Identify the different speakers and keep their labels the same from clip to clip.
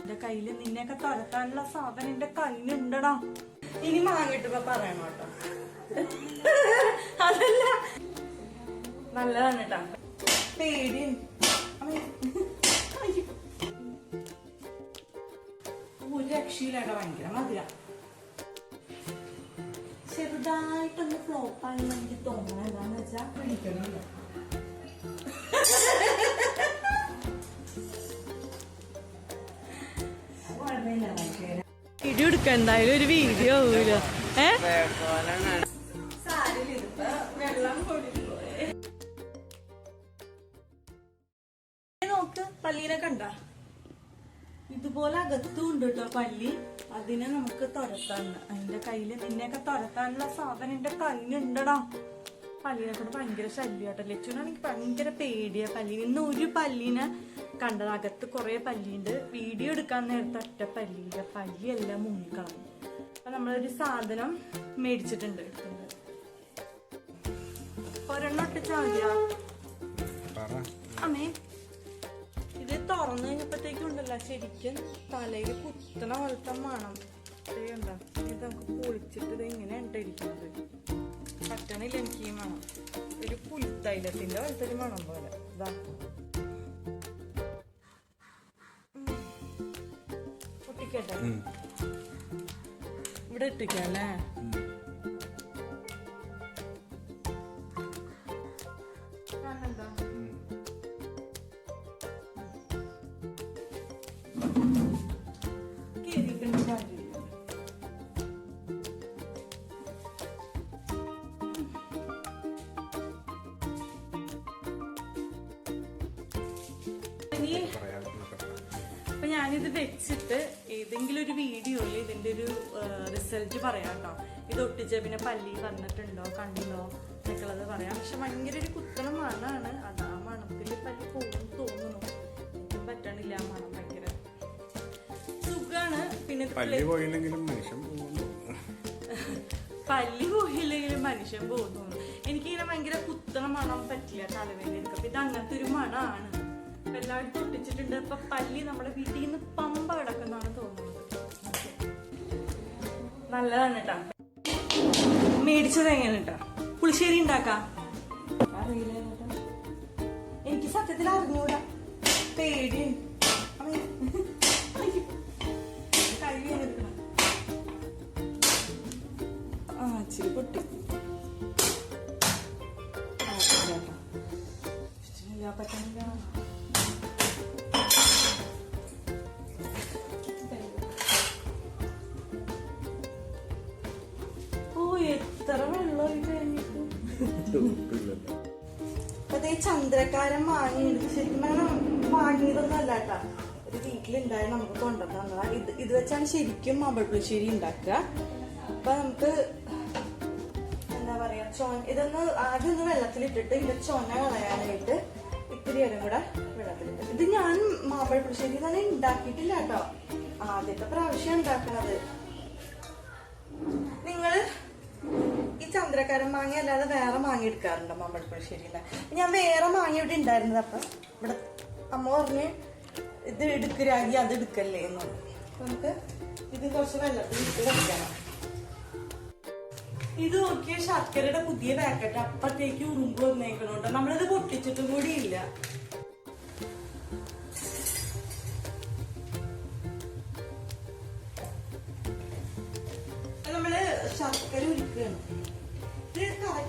Speaker 1: എന്റെ കയ്യിൽ നിന്നെയൊക്കെ തുരത്താനുള്ള സാധനം എന്റെ കയ്യിലുണ്ടടാ. ഇനി മാങ്ങിട്ടുമ്പോ പറയണം കേട്ടോ. അതല്ല. നല്ലതാണ് കേട്ടോ പേടി. ഒരു രക്ഷയില്ലാട്ടോ ഭയങ്കര മധുര ചെറുതായിട്ടൊന്ന് ഫ്ലോപ്പ് ആണെന്ന് എനിക്ക് തോന്നണം എന്താന്ന് വെച്ചാ പിടിക്കണില്ല. വീഡിയോ എടുക്കാം. എന്തായാലും ഒരു വീഡിയോ ആവൂല. ഏ? നോക്ക് പല്ലീനെ കണ്ട? ഇതുപോലെ അകത്തും ഉണ്ട് കേട്ടോ പല്ലി അതിനെ നമുക്ക് തുരത്താണ് അതിന്റെ കയ്യിൽ നിന്നെയൊക്കെ തുരത്താനുള്ള സാധനം എന്റെ കയ്യിലുണ്ടടാ പല്ലിനെ കൊണ്ട് ഭയങ്കര ശല്യം കേട്ടോ ലച്ചുനാണെങ്കിൽ ഭയങ്കര പേടിയാ. പല്ലി ഇന്ന് ഒരു പല്ലിനെ കണ്ടത് അകത്ത് കുറെ പല്ലിയുണ്ട്. വീഡിയോ എടുക്കാൻ നേരത്തെ ഒറ്റ പല്ലിയില്ല പല്ലിയെല്ലാം മുങ്ങിക്കളഞ്ഞു. അപ്പൊ നമ്മളൊരു സാധനം മേടിച്ചിട്ടുണ്ട്. എടുക്കുന്നത് ഒരെണ്ണം ഒട്ടിച്ചാൽ മതിയാ? അമ്മേ ഇത് തുറന്നു കഴിഞ്ഞപ്പോഴത്തേക്കും ഉണ്ടല്ലോ ശരിക്കും തലയിൽ കുത്തണ പോലത്തെ മണം. കണ്ടോ? ഇത് നമുക്ക് പൊളിച്ചിട്ട് ഇത് ഇങ്ങനെ ഇരിക്കുന്നത്. പറ്റണില്ല എനിക്ക് ഈ മണം. ഒരു പുലിത്തൈലത്തിന്റെ പോലത്തെ ഒരു മണം പോലെ. ഇതാ പൊട്ടിക്കട്ടെ ഇവിടെ
Speaker 2: ഇട്ടിക്കല്ലേ
Speaker 1: അപ്പൊ ഞാനിത് വെച്ചിട്ട് ഏതെങ്കിലും ഒരു വീഡിയോയിൽ ഇതിന്റെ ഒരു റിസൾട്ട് പറയാം കേട്ടോ ഇത് ഒട്ടിച്ച പിന്നെ പല്ലി വന്നിട്ടുണ്ടോ കണ്ടോ എന്നൊക്കെയുള്ളത് പറയാം. പക്ഷെ ഭയങ്കര ഒരു കുത്തണ മണമാണ് അത് ആ മണത്തിൽ പല്ലി പോകും തോന്നുന്നു. എനിക്കും പറ്റണില്ല ആ മണം ഭയങ്കര. സുഖമാണ് പിന്നെ
Speaker 2: പല്ലി പോയില്ലെങ്കിലും മനുഷ്യൻ പോകുന്നു.
Speaker 1: എനിക്കിങ്ങനെ ഭയങ്കര കുത്തണ മണം പറ്റില്ല തലവേദന എടുക്കും ഇത് അങ്ങനത്തെ ഒരു മണമാണ് എല്ലാവരും എല്ലായിടത്തും ഒട്ടിച്ചിട്ടുണ്ട്. ഇപ്പൊ പല്ലി നമ്മുടെ വീട്ടിൽ നിന്ന് പമ്പ നല്ലതാണ് കേട്ടാ മേടിച്ചത് എങ്ങനെ കേട്ടാ പുളിശ്ശേരി ഉണ്ടാക്കാം. എനിക്ക് സത്യത്തിൽ അറിഞ്ഞൂടാ. പേടി. ആ ഇച്ചിരി പൊട്ടി. ആ, ചന്ദ്രക്കാരൻ വാങ്ങിയത് ശരിക്കും വാങ്ങിയതൊന്നും അല്ല കേട്ടാ. ഒരു വീട്ടിലുണ്ടായ നമുക്ക് കൊണ്ടുവന്നതാ ഇത് ഇത് വെച്ചാണ് ശരിക്കും മാമ്പഴപ്പുളിശ്ശേരി ഉണ്ടാക്കുക. അപ്പൊ നമുക്ക് എന്താ പറയാ ചോ ഇതൊന്ന് ആദ്യം ഒന്ന് വെള്ളത്തിലിട്ടിട്ട് ഇതിന്റെ ചൊന കളയാനായിട്ട് ഇത്തിരി നേരം കൂടെ വെള്ളത്തിലിട്ട്. ഇത് ഞാൻ മാമ്പഴപ്പുളിശ്ശേരി തന്നെ ഉണ്ടാക്കിയിട്ടില്ല കേട്ടോ. ആദ്യത്തെ പ്രാവശ്യം ഉണ്ടാക്കണത്. നിങ്ങൾ ചന്ദ്രക്കാരൻ മാങ്ങ അല്ലാതെ വേറെ മാങ്ങ എടുക്കാറുണ്ടോ മാമ്പഴപ്പുഴശ്ശേരിയിലെ ഞാൻ വേറെ മാങ്ങ ഇവിടെ ഉണ്ടായിരുന്നത് അപ്പൊ ഇവിടെ അമ്മ പറഞ്ഞ് ഇത് എടുക്കരാകി അത് എടുക്കല്ലേ എന്ന്. നമുക്ക് ഇത് കുറച്ച് വെള്ളത്തിൽ ഇട്ട് വെക്കണം. ഇത് നോക്കിയ ശർക്കരയുടെ പുതിയ പാക്കറ്റ് അപ്പത്തേക്ക് ഉറുമ്പ് വന്നേക്കണോട്ടോ നമ്മളിത് പൊട്ടിച്ചിട്ടും കൂടി ഇല്ല. നമ്മൾ ശർക്കര ഉരുക്കുകയാണ്.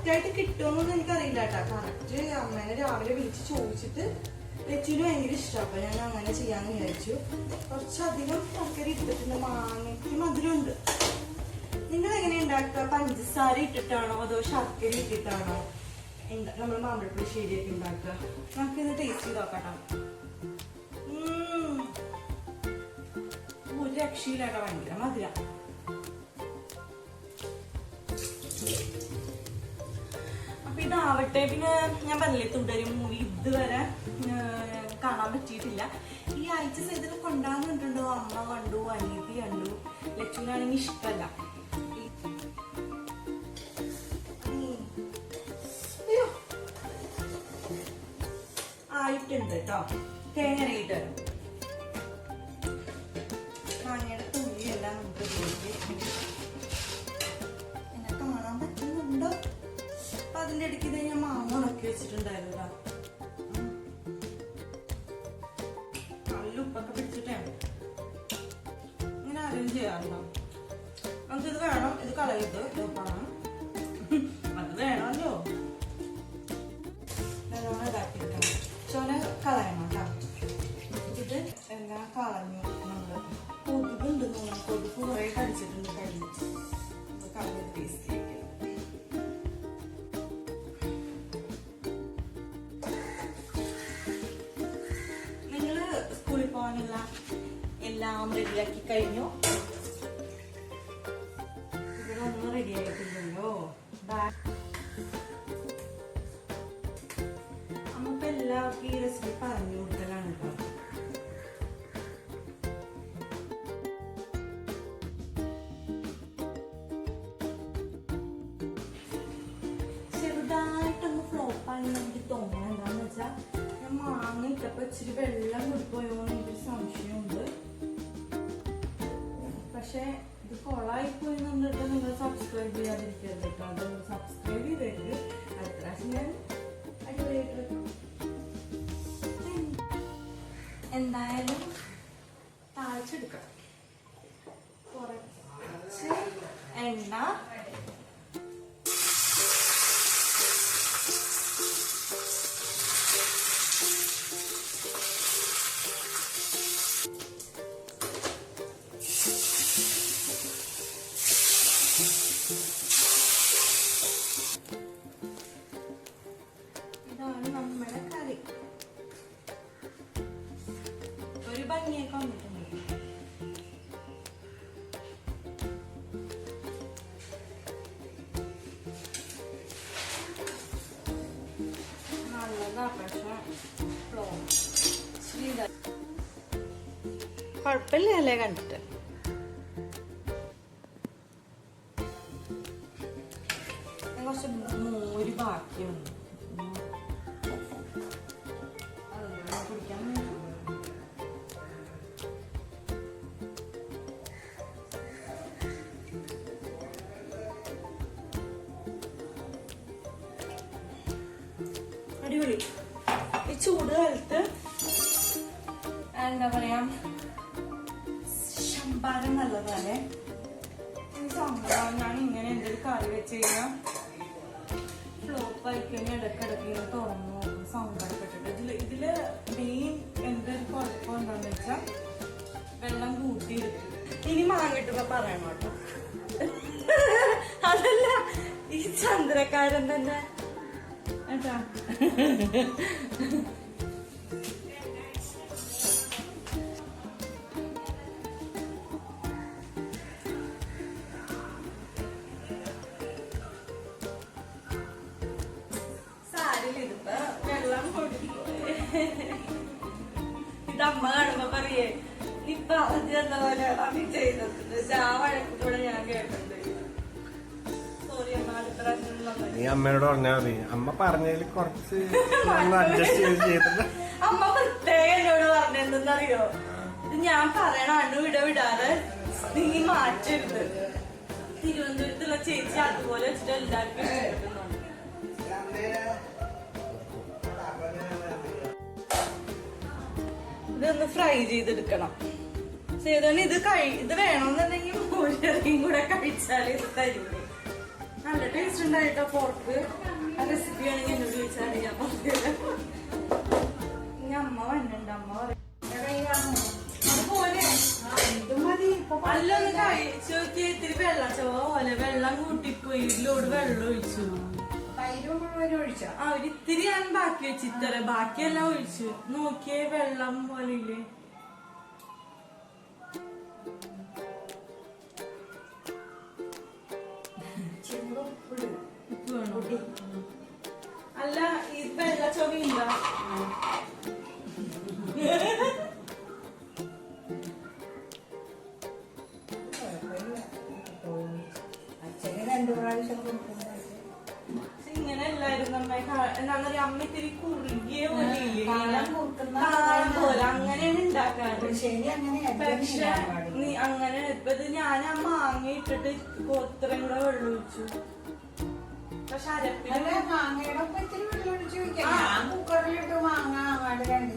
Speaker 1: കറക്റ്റ് ആയിട്ട് കിട്ടുമെന്നൊന്നും എനിക്കറിയില്ല കേട്ടോ. കറക്റ്റ് അമ്മേനെ രാവിലെ വിളിച്ച് ചോദിച്ചിട്ട് ലച്ചുവിന് ഭയങ്കര ഇഷ്ടം. അപ്പൊ ഞാൻ അങ്ങനെ ചെയ്യാന്ന് വിചാരിച്ചു. കുറച്ചധികം ശർക്കര ഇട്ടിട്ടുണ്ട്. മാങ്ങയ്ക്ക് മധുരമുണ്ട്. നിങ്ങൾ എങ്ങനെ ഉണ്ടാക്കുക? പഞ്ചസാര ഇട്ടിട്ടാണോ അതോ ശർക്കര ഇട്ടിട്ടാണോ? നമ്മൾ മാമ്പഴപ്പുളി ശരിയൊക്കെ ഉണ്ടാക്കുക. നമുക്കിത് ടേസ്റ്റ് ചെയ്ത് നോക്കാം ഒരു രക്ഷയില്ലാട്ടോ ഭയങ്കര മധുര. ഇതാവട്ടെ. പിന്നെ ഞാൻ പറഞ്ഞില്ലേ തുടരും മൂവി ഇതുവരെ കാണാൻ പറ്റിയിട്ടില്ല. ഈ ആഴ്ച ചെയ്തത് കൊണ്ടാകുന്നുണ്ടോ അമ്മ കണ്ടു അനീതി കണ്ടു. ലക്ഷ്മിനാണെങ്കിൽ ഇഷ്ടമല്ല. ആയിട്ടുണ്ട് കേട്ടോ. തേങ്ങ വെച്ചിട്ടുണ്ടായിരുന്നു ട്ടാ. നല്ല ഉപ്പൊക്കെ പിടിച്ചിട്ടേ. ഇങ്ങനെ അറേഞ്ച് ചെയ്യാറുണ്ടോ? നമുക്കിത് വേണം. ഇത് കളയരുത്. ഇത് അത് വേണമല്ലോ. ചോന കളയണം കേട്ടോ കളഞ്ഞു നമ്മൾ. കൊതുകുണ്ട് തോന്നുന്നു. കൊതുക് കുറെ കടിച്ചിട്ടുണ്ട് കഴിഞ്ഞു ഇത് ടേസ്റ്റ് എല്ലാം റെഡിയാക്കി കഴിഞ്ഞു ഇവിടെ ഒന്നും റെഡി ആയിട്ടില്ലല്ലോ അമ്മ എല്ലാവർക്കും ഈ റെസിപ്പി പറഞ്ഞു കൊടുക്കലാണ് കേട്ടോ ചെറുതായിട്ടൊന്ന് ഫ്ലോപ്പായി എനിക്ക് തോന്നുന്നത് എന്താണെന്ന് വെച്ചാൽ ഞാൻ മാങ്ങ ഇട്ടപ്പോ ഇച്ചിരി വെള്ളം പക്ഷെ ഇത് കൊളായി പോയി എന്നിട്ട് നിങ്ങൾ സബ്സ്ക്രൈബ് ചെയ്യാതിരിക്കരുത് കേട്ടോ. അത് സബ്സ്ക്രൈബ് ചെയ്തിട്ട് അടുത്ത പ്രാവശ്യം ഞാൻ അടിപൊളിയായിട്ട്. എന്തായാലും താഴ്ചെടുക്കാം കുറച്ച് എണ്ണ നല്ലതാ പക്ഷെ ഫ്ലോ കുഴപ്പമില്ല അല്ലേ കാലത്ത് എന്താ പറയാ ശമ്പാരം സംഭവം ഞാൻ ഇങ്ങനെ എന്തൊരു കറി വെച്ച് കഴിഞ്ഞാൽ ഫ്ലോപ്പ് ആയിക്കഴിഞ്ഞാൽ ഇങ്ങനെ തുറന്നു സങ്കടപ്പെട്ടിട്ട് ഇതിൽ ഇതിൽ മെയിൻ എന്തൊരു കുഴപ്പം എന്താന്ന് വെച്ചാൽ വെള്ളം കൂട്ടിയെടുക്കും ഇനി മാങ്ങിട്ടൊക്കെ പറയണം കേട്ടോ അതല്ല ഈ ചന്ദ്രക്കാരൻ തന്നെ ഏട്ടാ
Speaker 2: അമ്മയോട് പറഞ്ഞാൽ മതി. അമ്മ പറഞ്ഞതിൽ കുറച്ച് അഡ്ജസ്റ്റ് ചെയ്ത് ചെയ്തിട്ട്
Speaker 1: അമ്മ പ്രത്യേകം എന്നോട് പറഞ്ഞെന്തെന്നറിയോ ഇത് ഞാൻ പറയണ അണ്ണു ഇട വിടാതെ നീ മാറ്റരുത്. തിരുവനന്തപുരത്തുള്ള ചേച്ചി അതുപോലെ വെച്ചിട്ട് എല്ലാവർക്കും ഇഷ്ടപ്പെടുന്നുണ്ട്. ഇതൊന്ന് ഫ്രൈ ചെയ്തെടുക്കണം. ചെയ്തോണ്ട് ഇത് കഴി ഇത് വേണമെന്നുണ്ടെങ്കിൽ മൂലറിയും കൂടെ കഴിച്ചാൽ ഇത് തരുള്ളൂ നല്ല ടേസ്റ്റ് ഉണ്ടായിട്ടോ പോർക്ക് ആ റെസിപ്പി ആണെങ്കിൽ എന്നോട് ചോദിച്ചാൽ ഞാൻ പറഞ്ഞത് ഇനി അമ്മ വന്നിട്ടുണ്ട് അമ്മ പറയും. അതുപോലെ അല്ലൊന്ന് കഴിച്ചു നോക്കി ഇത്തിരി വെള്ളം ചോലെ വെള്ളം കൂട്ടിപ്പോയി ഇതിലോട് വെള്ളം ഒഴിച്ചു. ആ ഒരു ഞാൻ ബാക്കി വെച്ച് ഇത്ര. ബാക്കിയെല്ലാം ഒഴിച്ചു. നോക്കിയേ വെള്ളം പോലെ ഇല്ലേ അല്ല
Speaker 3: രണ്ടു പ്രാവശ്യം കൊടുക്കുന്നത്
Speaker 1: ഇങ്ങനെ എല്ലാരും നമ്മെ കാ-
Speaker 4: അമ്മ ഇത്തിരി കുറുകിയ പോലെ അങ്ങനെയാണ് ഉണ്ടാക്കാറ്
Speaker 3: അങ്ങനെ
Speaker 4: പക്ഷെ നീ അങ്ങനെ ഇപ്പൊ ഇത് ഞാൻ ആ മാങ്ങ ഇട്ടിട്ട് ഇത്രയും കൂടെ വെള്ളം ഒഴിച്ചു
Speaker 3: അല്ല മാങ്ങയുടെ ഒപ്പം ഇത്തിരി വെള്ളം ഒഴിച്ച് വെക്കാം ഞാൻ കുക്കറിലിട്ട് മാങ്ങ രണ്ട്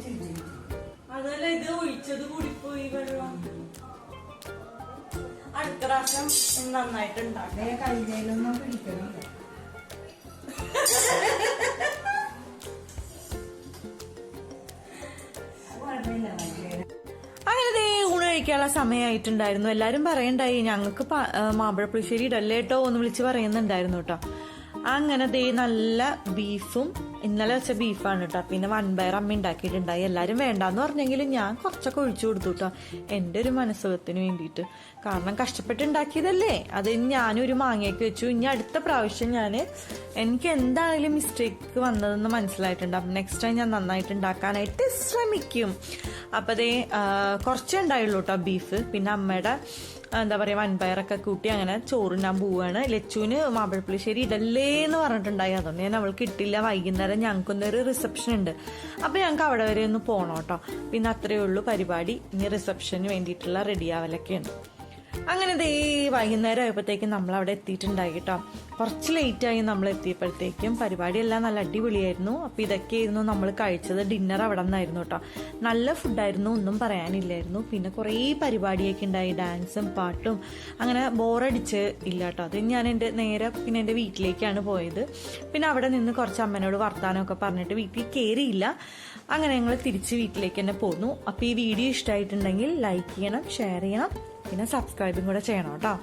Speaker 4: അതല്ല ഇത് ഒഴിച്ചത് കൂടിപ്പോയി വെള്ളം. അടുത്ത പ്രാവശ്യം നന്നായിട്ട് ഉണ്ടാക്കാം.
Speaker 3: കൈതയിലൊന്നും പിടിക്കണില്ല.
Speaker 1: കഴിക്കാനുള്ള സമയമായിട്ടുണ്ടായിരുന്നു. എല്ലാരും പറയണ്ടായി ഞങ്ങൾക്ക് മാമ്പഴപ്പുളിശ്ശേരി ഇടല്ലേട്ടോ എന്ന് വിളിച്ച് പറയുന്നുണ്ടായിരുന്നു കേട്ടോ അങ്ങനെ ദേ നല്ല ബീഫും ഇന്നലെ വെച്ച ബീഫാണ് കേട്ടോ പിന്നെ വൺപയർ അമ്മ ഉണ്ടാക്കിയിട്ടുണ്ടായി. എല്ലാവരും വേണ്ടാന്ന് പറഞ്ഞെങ്കിലും ഞാൻ കുറച്ചൊക്കെ ഒഴിച്ചു കൊടുത്തു കേട്ടോ എന്റെ ഒരു മനസ്സുഖത്തിന് വേണ്ടിയിട്ട്. കാരണം കഷ്ടപ്പെട്ട് ഉണ്ടാക്കിയതല്ലേ അത് ഞാനൊരു മാങ്ങയൊക്കെ വെച്ചു. ഇനി അടുത്ത പ്രാവശ്യം ഞാൻ എനിക്ക് എന്താണെങ്കിലും മിസ്റ്റേക്ക് വന്നതെന്ന് മനസ്സിലായിട്ടുണ്ട്. അപ്പം നെക്സ്റ്റ് ടൈം ഞാൻ നന്നായിട്ട് ഉണ്ടാക്കാനായിട്ട് ശ്രമിക്കും. അപ്പം അതേ കുറച്ചേ ഉണ്ടായുള്ളൂ കേട്ടോ ബീഫ്. പിന്നെ അമ്മയുടെ എന്താ പറയുക വൻപയറൊക്കെ കൂട്ടി അങ്ങനെ ചോറുണ്ടാൻ പോവുകയാണ് ലച്ചുവിന് മാമ്പഴപ്പുളിശ്ശേരി ഇടല്ലേ എന്ന് പറഞ്ഞിട്ടുണ്ടായി. അതുകൊണ്ട് ഞാൻ അവൾക്ക് കിട്ടില്ല വൈകുന്നേരം ഞങ്ങൾക്കൊന്നൊരു റിസപ്ഷൻ ഉണ്ട്. അപ്പം ഞങ്ങൾക്ക് അവിടെ വരെ ഒന്ന് പോകണം കേട്ടോ. പിന്നെ അത്രയേ ഉള്ളൂ പരിപാടി. ഇനി റിസപ്ഷന് വേണ്ടിയിട്ടുള്ള റെഡിയാവലൊക്കെയാണ് അങ്ങനെ ദേ വൈകുന്നേരം ആയപ്പോഴത്തേക്കും നമ്മൾ അവിടെ എത്തിയിട്ടുണ്ടായി കേട്ടോ കുറച്ച് ലേറ്റായി നമ്മൾ എത്തിയപ്പോഴത്തേക്കും പരിപാടിയെല്ലാം നല്ല അടിപൊളിയായിരുന്നു. അപ്പം ഇതൊക്കെയായിരുന്നു നമ്മൾ കഴിച്ചത്. ഡിന്നർ അവിടെ നിന്നായിരുന്നു കേട്ടോ. നല്ല ഫുഡായിരുന്നു ഒന്നും പറയാനില്ലായിരുന്നു. പിന്നെ കുറേ പരിപാടിയൊക്കെ ഉണ്ടായി. ഡാൻസും പാട്ടും. അങ്ങനെ ബോറടിച്ച് ഇല്ല കേട്ടോ. അത് ഞാൻ എന്റെ നേരെ പിന്നെ എന്റെ വീട്ടിലേക്കാണ് പോയത്. പിന്നെ അവിടെ നിന്ന് കുറച്ച് അമ്മനോട് വർത്താനമൊക്കെ പറഞ്ഞിട്ട് വീട്ടിൽ കയറിയില്ല അങ്ങനെ ഞങ്ങൾ തിരിച്ച് വീട്ടിലേക്ക് തന്നെ പോന്നു. അപ്പോൾ ഈ വീഡിയോ ഇഷ്ടമായിട്ടുണ്ടെങ്കിൽ ലൈക്ക് ചെയ്യണം ഷെയർ ചെയ്യണം. പിന്നെ സബ്സ്ക്രൈബും കൂടെ ചെയ്യണം കേട്ടോ.